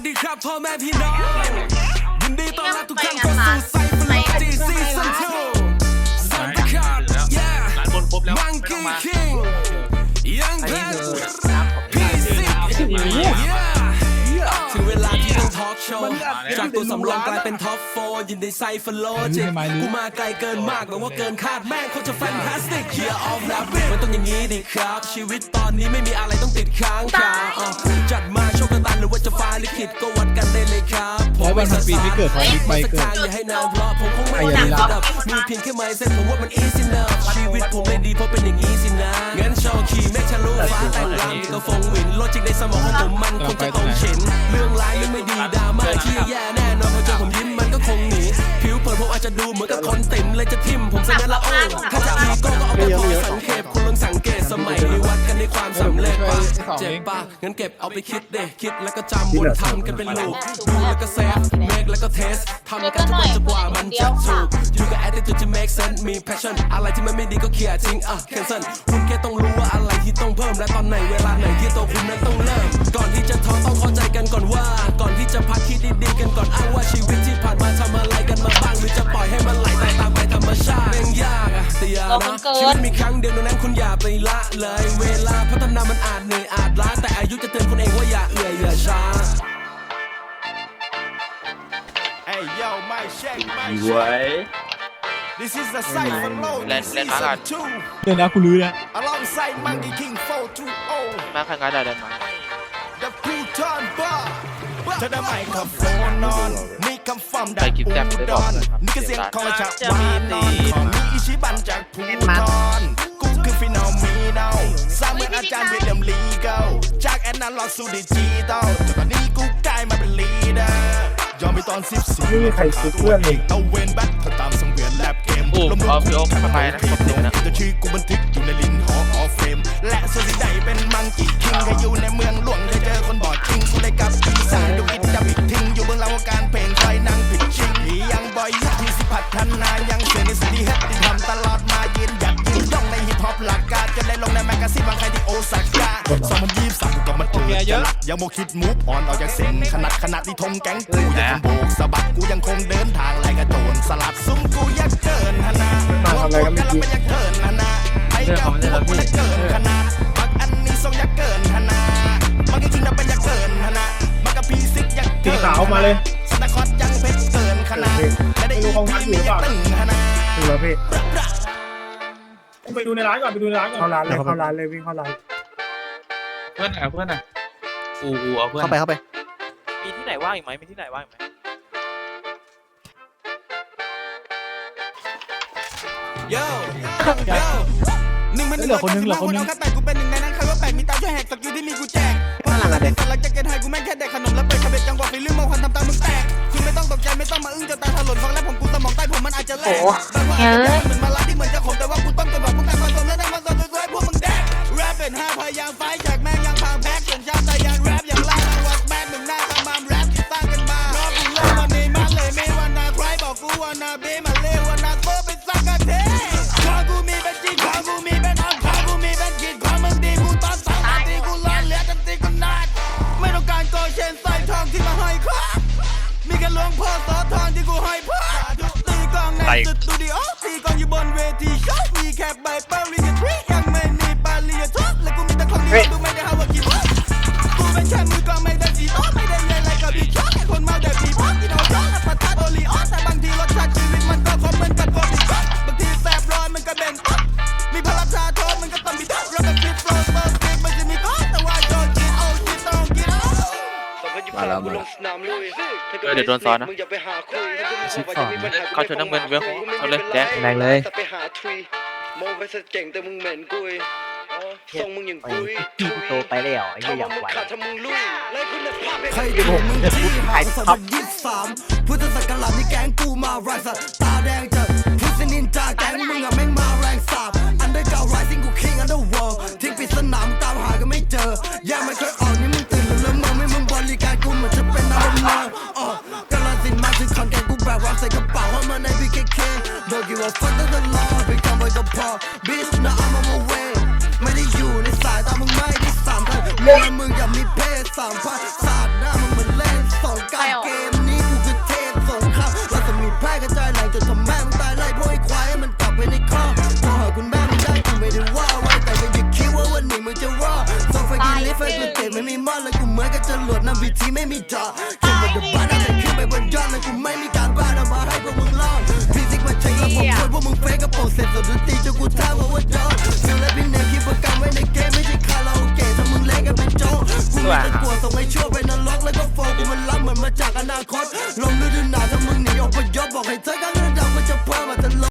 สดีครับพ่อแม่พี่น้องยินดีต้อนรับทุกท่านเข้าสู่ ชว์ จากตัวสำรองกลายเป็นท็อปโฟยินดีไซเฟโลจิกกูมาไกลเกินมากแบบว่าเกินคาดแม่งโคตรจะแฟนตาสติกเฮียออฟแลบมันต้องอย่างนี้ดิครับ ชีวิตตอนนี้ไม่มีอะไรต้องติดค้างคาอะจัดมาโชคกันตันหรือว่าจะฟ้าลิขิตก็วัดกันได้เลยค รับร้อยวันพันปีไม่เกิดขอให้ไปเกิดอย่าให้นานเพราะผมคงไม่ไอ้ยันได้ละดับมีเพียงแค่ไม้เส้นผมว่ามัน easy enough ชีวิตผมไม่ดีเพราะเป็นอย่างนี้สินะงั้นโชว์ขี่เมฆทะลุฟ้าแต่งรำก็ฟงหวินโลจิกในสมองของผมมันคงจะต้องเข็นเรื่องร้ายเรื่องไม่ดีดราม่าที่แย่แน่นอนพอเจอผมยิ้มมันก็คงหนีผิวเผินผมอาจจะดูเหมือนกับคนติ่มเลยจะทิ่มผมซะงั้นละโอ้ถ้าจะอีโก้ เร็จปะเจ็บปะงั้นเก็บเอาไปคิดเด็คิดแล้วก็จำวนทำกันเป็นลูกดูแล้วก็เซฟเมคแล้วก็เทสทำกันทุกวันจนกว่ามันจะถูกอยู่กับ attitude ที่ make sense มี passion อะไรที่มันไม่ดีก็เคลียร์ทิ้งอะ cancel คุณแค่ต้องรู้ว่าอะไรที่ต้องเพิ่มและตอนไหนเวลาไหนที่ตัวคุณนั้นต้องเริ่มก่ กินชีวิตมีครั้งเดียวดังนั้นคุณอย่าไปละเลย เวลาพัฒนามันอาจเหนื่อยอาจล้าแต่อายุจะเตือนคุณเองว่าอย่าเอื่อยอย่าช้า Hey yo, my check, my หวย This is the Cypher Load เล่นเล่นมาก่อน Season เดี๋ยวนะกูรู้แล้ว2 Alongside Monkey King 420 มาข้างกันได้เดินมา The Pluton Bar ถ้าได้ไมค์กับโฟนนอนนี่คำฟอมดัไปกกินปูแซ่บไปดบออกนเลยครับนี่ก็เสียงของจากจะวามีนตีอนของมีอิ ชิบันจากภูทรกูคือฟินอลมีดาวสร้างเหมือนอาจารย์วิลเลียมลีเกลจากแอนนาล็อกสู่ดิจิตอลจนตอนนี้กูกลายมาเป็นลีดเดอร์ยอมไปตอนสิบสี่ไม่มีใครซื้อเพื่อนเลยเอาเวนแบทถ้าตามสังเวียนแลบเกมอู้ลมเอาพี่โอ๊คให้มันไปนะที่ผมดูนะจะชื่อกูบันทึกอยู่ในลิ้นหอออฟเฟรมและส่วนที่ใดเป็นมังกี้คิงแค่อยู่ในเมืองหลวงได้เจอคนบอดจริงกูเลยกลับปีศาจดูอิ สองมันยี่สิบสามก็มันเกิดจะหลักยังโมคิดมูฟออนออกจากเส้นขนาดขนาดที่ธงแก๊งกูยังคงโบกสะบัดกูยังคงเดินทางไล่กระโจนสลัดซุ้มกูยักเกินฮนามาทำอะไรกันเมื่อกี้ยักเกินฮนาไอ้เจ้าพวกกูยักเกินฮนาบักอันนี้ทรงยักเกินฮนามันก็จริงนะเป็นยักเกินฮนามันก็พีซิกยักเกินสีขาวมาเลยสตาร์คอตยังเพชรเกินขนาดและได้อีกทีมียักตึงฮนาดูแล้วพี่ไปดูในร้านก่อนไปดูในร้านก่อนเข้าร้านเลยเข้าร้านเลยวิ่งเข้าร้านเพื่อนอะเพื่อนอะอูอูเอาเพื่อนเข้าไปเข้าไป มีที่ไหนว่างอีกไหมมีที่ไหนว่างอีกไหมโย่โย่หนึ่งมันหนึ่งเหลือคนนึงเหลือคนนึงเอาแค่แปดกูเป็นหนึ่งในนั้นใครว่าแปดมีตาช่วยแหกสักอยู่ที่นี่กูแจกพลังอะไรสัลักแจ็คเก็ตให้กูแม่งแค่เด็กขนมและเป็ดขบเบ็ดจังหวะฟีลิ่งมองควันทำตามมึงแตกคุณไม่ต้องตกใจไม่ต้องมาอึ้งจนตาถลนฟังแล้วผมกูสมองใต้ผมมันอาจจะแหลกแบบว่าอาจจะยากเหมือนมาลาที่เหมือนจะขมแต่ว่ากูต้องจะบอกพวกการผสมและได้มาสอนสวยๆพวกมึงแดกแรปเป็นห้าพยายามไฟจาก ตีกลองอยู่บนเวทีโชว์มีแค่ใบเปริญญาตรี มาแล้วมาแล้วเออเดี๋ยวโดนซ้อนนะมึงอย่าไปหาคุยถ้ากูชิบบอกหาว่ายจะมีปัญหาเข้าชนน้ำเงินเว้ยเอาเลยแดงแรงเลยแต่ไปหาทุยมองไปซะเก่งแต่มึงเหม็นกุยอ๋อทรงมึงอย่างกุยทุยโตไปแล้วไอ้เหี้ยถ้าอว่าย่างมึงไวขาดถ้ามึงลุยไล่คุณภาพให้ใครจะบอกมึงที่หาสองพันยี่สิบสามพุทธศักราชนี่แก๊งกูมาไรสัตว์ตาแดงจัดพุทธนินจาแก๊งมึงอะแม่ง มียมึงอยากมีเพศสามพันศาสตร์หน้ามึงเหมือนเล่นสองการเกมนี้กูคือเทพสงครามเราจะมีแพร่กระจายแหล่งจนทำแม่มึงตายไล่พวกไอ้ควายให้มันกลับไปในคอบพอหาคุณแม่ไม่ได้กูไม่ได้ว่าไว้แต่ก็อย่าคิดว่าวันหนึ่งมึงจะรอดสองไฟกินลิฟต์ไฟกูเตะไม่มีมอดเลยกูเหมือนกับจะหลุดน้ำวิธีไม่มีจอดเข็มบนเดอะบ้านอะไรขึ้นไปบนยอดเลยกูไม่มีการบ้านเอามาให้พวกมึงลองฟิสิกส์มาใช็คแล้วผมวยพวกมึงเฟกกับโปรงเสร็จสดดนตรีจนกูท้าว่าว่าจอ ถ้ามึ